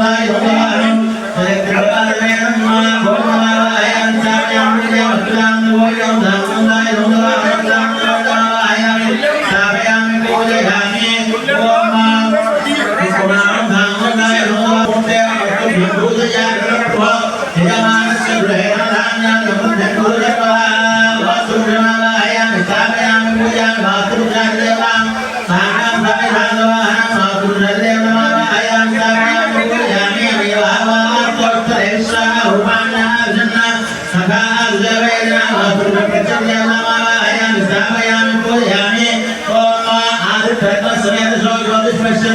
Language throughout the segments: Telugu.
三二一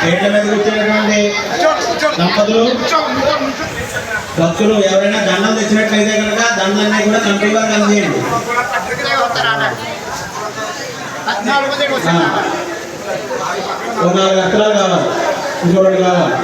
పేట్ల మీద కూర్చున్నటువంటి దంపతులు భక్తులు ఎవరైనా దండం తెచ్చినట్లయితే కనుక దండాన్ని కూడా కంట్రోల్గా అందజేయండి. ఆ. ఓ నాలుగు అక్షరాలు కావాలి. ఇంకొకటి కావాలి.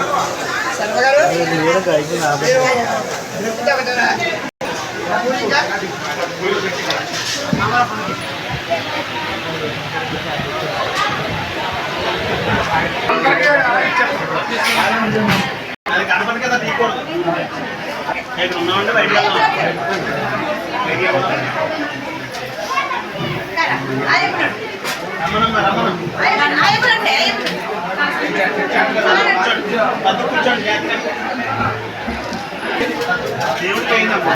అది కనపడి కదా తీయకూడదు ఇక్కడ ఉన్నామంటే రమ్మనమ్మా కూర్చోండి దేవుడికి అయిందమ్మా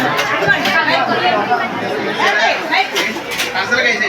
అయితే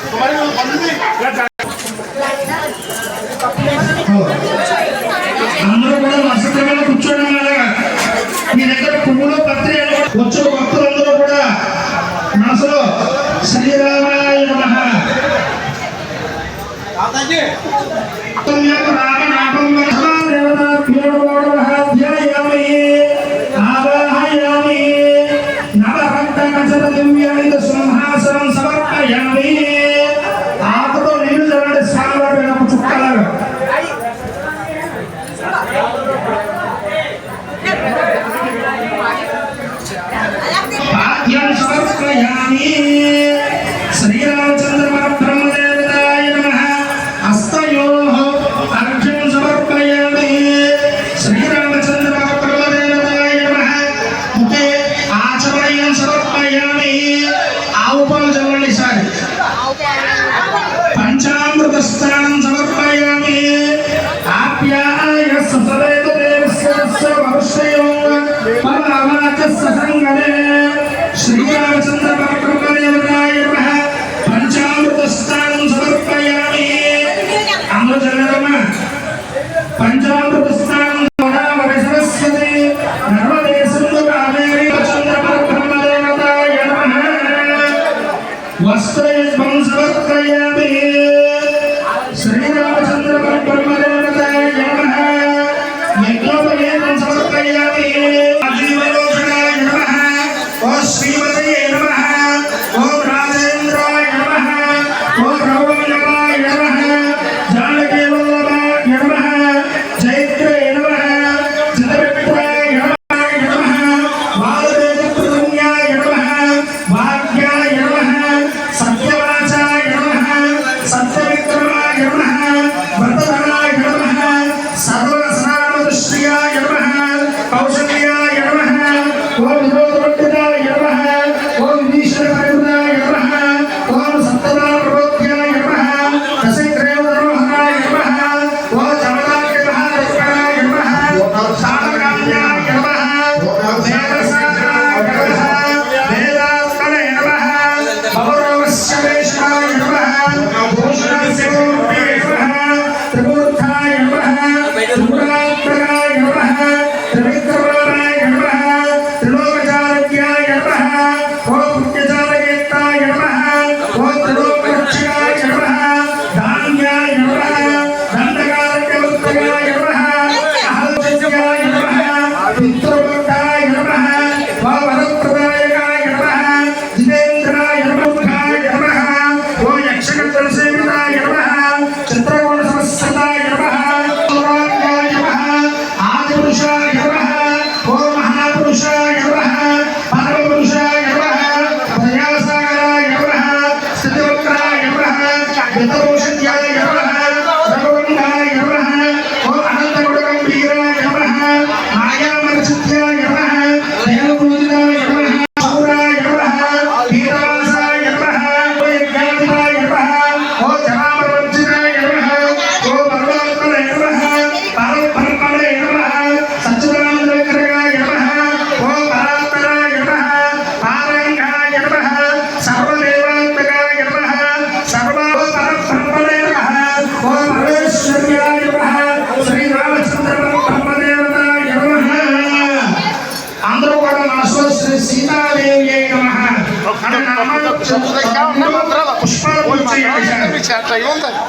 Traigonda.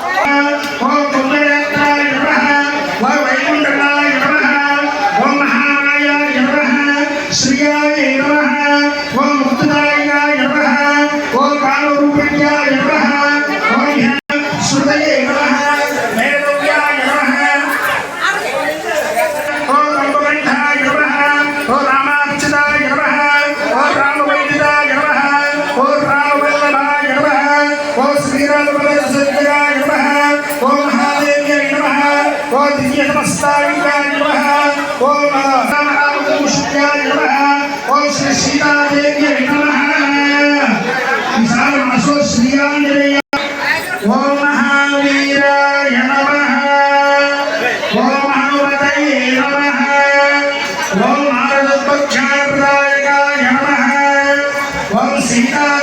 ఓం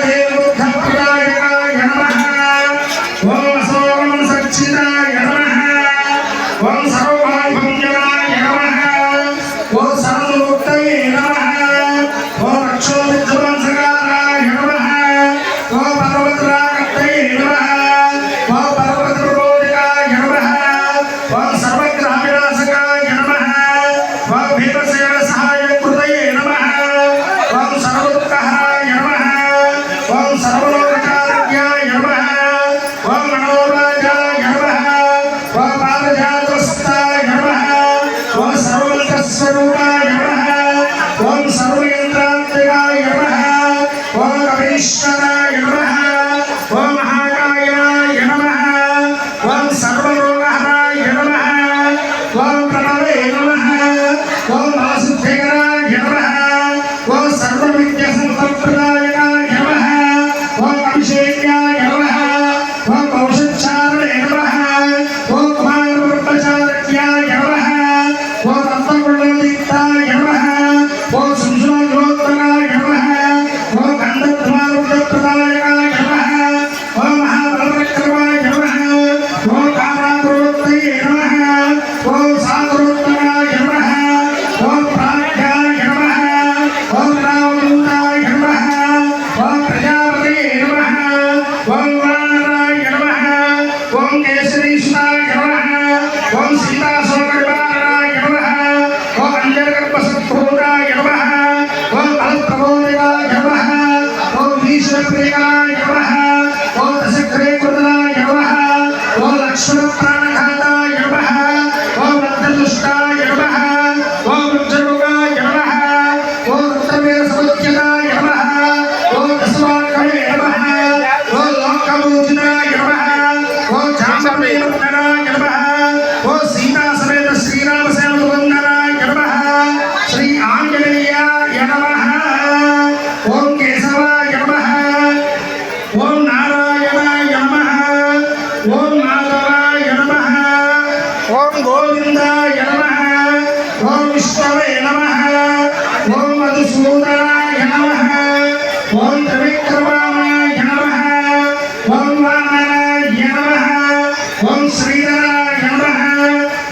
ఓం శ్రీధరాయ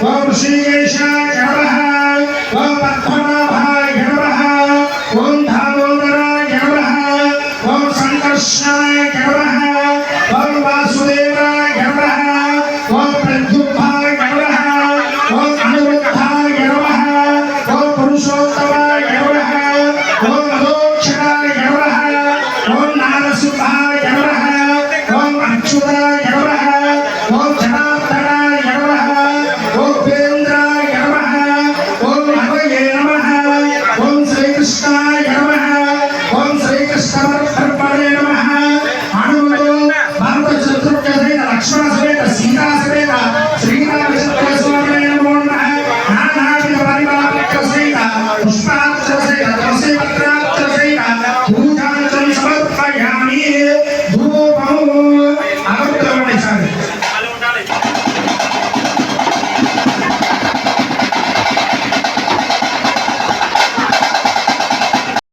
ఓం శ్రీయేషాయ నమ ఓం పద్మనాభాయ నమ ఓం దామోదరాయ నమ ఓం సంకర్షణాయ నమ ఓం వాసుదేవాయ నమ ఓం ప్రద్యుమ్నాయ నమ ఓం అనిరుద్ధాయ నమ ఓం పురుషోత్తమాయ నమ ఓం అదోక్షరాయ నమ ఓం